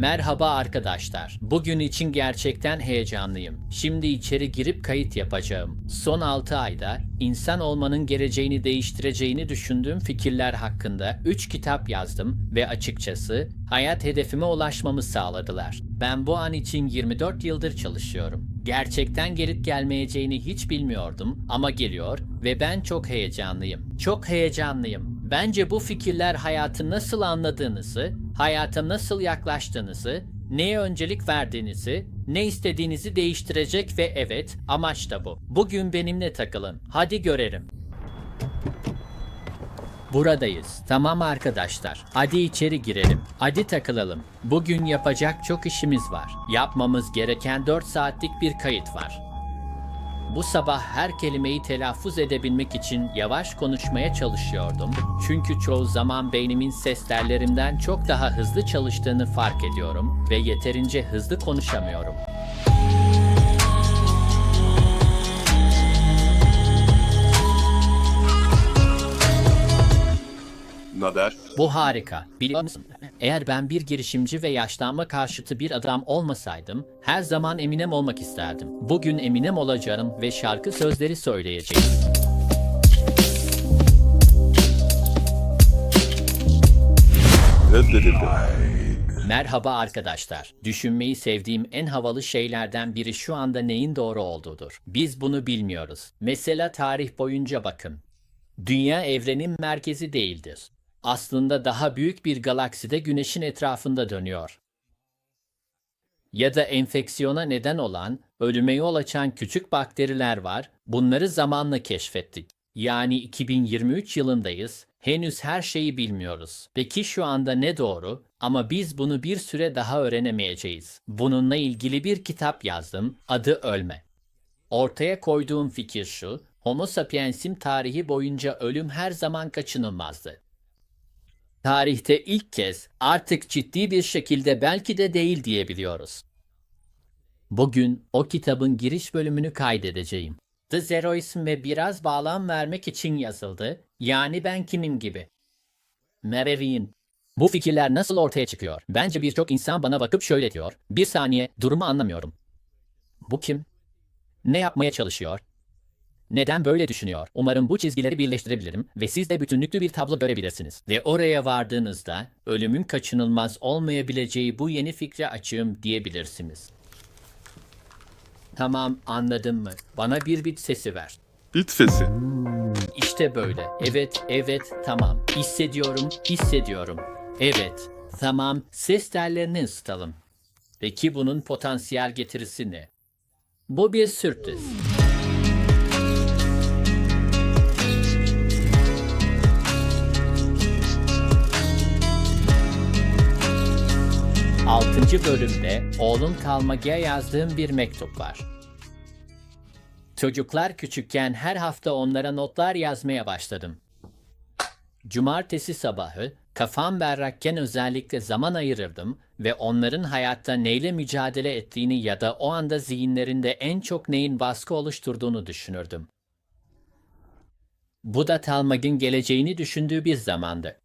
Merhaba arkadaşlar. Bugün için gerçekten heyecanlıyım. Şimdi içeri girip kayıt yapacağım. Son 6 ayda insan olmanın geleceğini değiştireceğini düşündüğüm fikirler hakkında 3 kitap yazdım ve açıkçası hayat hedefime ulaşmamı sağladılar. Ben bu an için 24 yıldır çalışıyorum. Gerçekten gelip gelmeyeceğini hiç bilmiyordum ama geliyor ve ben çok heyecanlıyım. Çok heyecanlıyım. Bence bu fikirler hayatı nasıl anladığınızı, hayata nasıl yaklaştığınızı, neye öncelik verdiğinizi, ne istediğinizi değiştirecek ve evet, amaç da bu. Bugün benimle takılın. Hadi görelim. Buradayız. Tamam arkadaşlar. Hadi içeri girelim. Hadi takılalım. Bugün yapacak çok işimiz var. Yapmamız gereken 4 saatlik bir kayıt var. Bu sabah her kelimeyi telaffuz edebilmek için yavaş konuşmaya çalışıyordum. Çünkü çoğu zaman beynimin ses tellerimden çok daha hızlı çalıştığını fark ediyorum ve yeterince hızlı konuşamıyorum. Nader, Bu harika. Biliyor musun? Eğer ben bir girişimci ve yaşlanma karşıtı bir adam olmasaydım, her zaman Eminem olmak isterdim. Bugün Eminem olacağım ve şarkı sözleri söyleyeceğim. Merhaba arkadaşlar. Düşünmeyi sevdiğim en havalı şeylerden biri şu anda neyin doğru olduğudur. Biz bunu bilmiyoruz. Mesela tarih boyunca bakın. Dünya evrenin merkezi değildir. Aslında daha büyük bir galakside güneşin etrafında dönüyor. Ya da enfeksiyona neden olan, ölüme yol açan küçük bakteriler var. Bunları zamanla keşfettik. Yani 2023 yılındayız. Henüz her şeyi bilmiyoruz. Peki şu anda ne doğru? Ama biz bunu bir süre daha öğrenemeyeceğiz. Bununla ilgili bir kitap yazdım. Adı Ölme. Ortaya koyduğum fikir şu. Homo sapiens'in tarihi boyunca ölüm her zaman kaçınılmazdı. Tarihte ilk kez artık ciddi bir şekilde belki de değil diyebiliyoruz. Bugün o kitabın giriş bölümünü kaydedeceğim. The Zeroism ve biraz bağlam vermek için yazıldı. Yani ben kimim gibi. Merevin. Bu fikirler nasıl ortaya çıkıyor? Bence birçok insan bana bakıp şöyle diyor. Bir saniye, durumu anlamıyorum. Bu kim? Ne yapmaya çalışıyor? Neden böyle düşünüyor? Umarım bu çizgileri birleştirebilirim ve siz de bütünlüklü bir tablo görebilirsiniz. Ve oraya vardığınızda ölümün kaçınılmaz olmayabileceği bu yeni fikre açığım diyebilirsiniz. Tamam anladın mı? Bana bir bit sesi ver. Bit fesi. İşte böyle. Evet, evet, tamam. Hissediyorum, hissediyorum. Evet, tamam. Ses tellerini ısıtalım. Peki bunun potansiyel getirisi ne? Bu bir sürpriz. Altıncı bölümde oğlum Kalmage'ye yazdığım bir mektup var. Çocuklar küçükken her hafta onlara notlar yazmaya başladım. Cumartesi sabahı kafam berrakken özellikle zaman ayırırdım ve onların hayatta neyle mücadele ettiğini ya da o anda zihinlerinde en çok neyin baskı oluşturduğunu düşünürdüm. Bu da Talmag'ın geleceğini düşündüğü bir zamandı.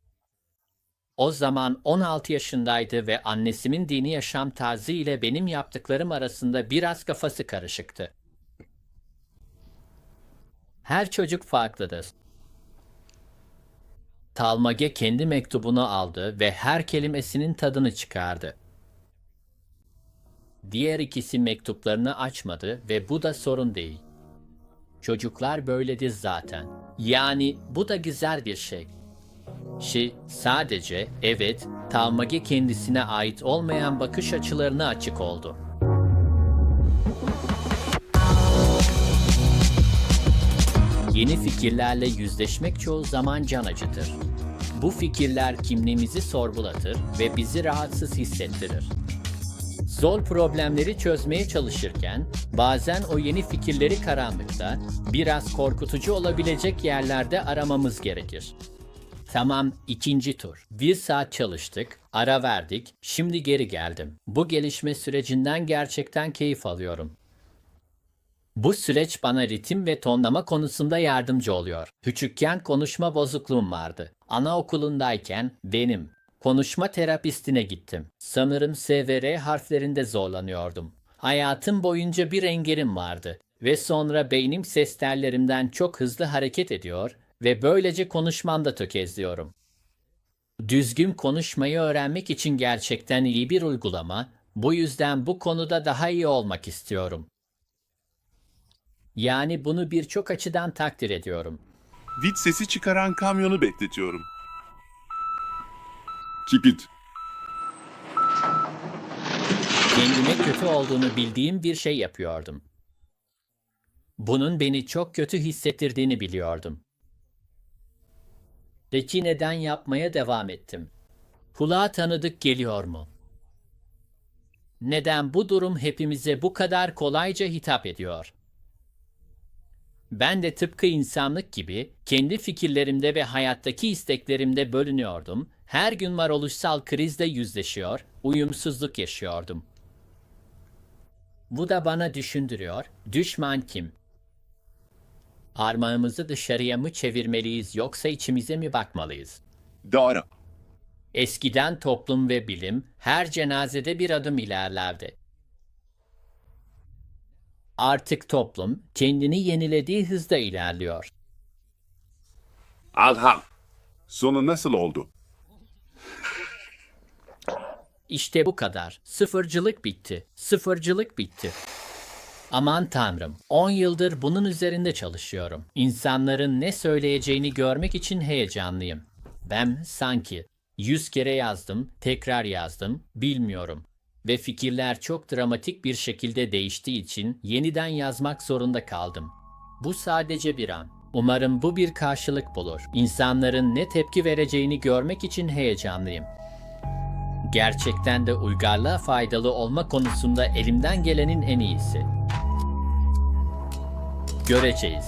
O zaman 16 yaşındaydı ve annesimin dini yaşam tarzı ile benim yaptıklarım arasında biraz kafası karışıktı. Her çocuk farklıdır. Talmage kendi mektubunu aldı ve her kelimesinin tadını çıkardı. Diğer ikisi mektuplarını açmadı ve bu da sorun değil. Çocuklar böyledir zaten. Yani bu da güzel bir şey. Şey sadece evet Talmage kendisine ait olmayan bakış açılarına açık oldu. Yeni fikirlerle yüzleşmek çoğu zaman can acıtır. Bu fikirler kimliğimizi sorgulatır ve bizi rahatsız hissettirir. Zor problemleri çözmeye çalışırken bazen o yeni fikirleri karanlıkta, biraz korkutucu olabilecek yerlerde aramamız gerekir. Tamam, ikinci tur. Bir saat çalıştık, ara verdik, şimdi geri geldim. Bu gelişme sürecinden gerçekten keyif alıyorum. Bu süreç bana ritim ve tonlama konusunda yardımcı oluyor. Küçükken konuşma bozukluğum vardı. Anaokulundayken benim Konuşma terapistine gittim. Sanırım S ve R harflerinde zorlanıyordum. Hayatım boyunca bir engelim vardı ve sonra beynim ses tellerimden çok hızlı hareket ediyor ve böylece konuşmamda tökezliyorum. Düzgün konuşmayı öğrenmek için gerçekten iyi bir uygulama, bu yüzden bu konuda daha iyi olmak istiyorum. Yani bunu birçok açıdan takdir ediyorum. Vit sesi çıkaran kamyonu bekletiyorum. Kipit. Kendime kötü olduğunu bildiğim bir şey yapıyordum. Bunun beni çok kötü hissettirdiğini biliyordum. Peki neden yapmaya devam ettim? Kulağa tanıdık geliyor mu? Neden bu durum hepimize bu kadar kolayca hitap ediyor? Ben de tıpkı insanlık gibi kendi fikirlerimde ve hayattaki isteklerimde bölünüyordum. Her gün varoluşsal krizle yüzleşiyor, uyumsuzluk yaşıyordum. Bu da bana düşündürüyor, düşman kim? Armağımızı dışarıya mı çevirmeliyiz yoksa içimize mi bakmalıyız? Doğru. Eskiden toplum ve bilim her cenazede bir adım ilerlerdi. Artık toplum kendini yenilediği hızda ilerliyor. Alham. Sonu nasıl oldu? İşte bu kadar. Sıfırcılık bitti. Sıfırcılık bitti. Aman tanrım, 10 yıldır bunun üzerinde çalışıyorum. İnsanların ne söyleyeceğini görmek için heyecanlıyım. Ben sanki 100 kere yazdım, tekrar yazdım, bilmiyorum. Ve fikirler çok dramatik bir şekilde değiştiği için yeniden yazmak zorunda kaldım. Bu sadece bir an. Umarım bu bir karşılık bulur. İnsanların ne tepki vereceğini görmek için heyecanlıyım. Gerçekten de uygarlığa faydalı olma konusunda elimden gelenin en iyisi. Göreceğiz.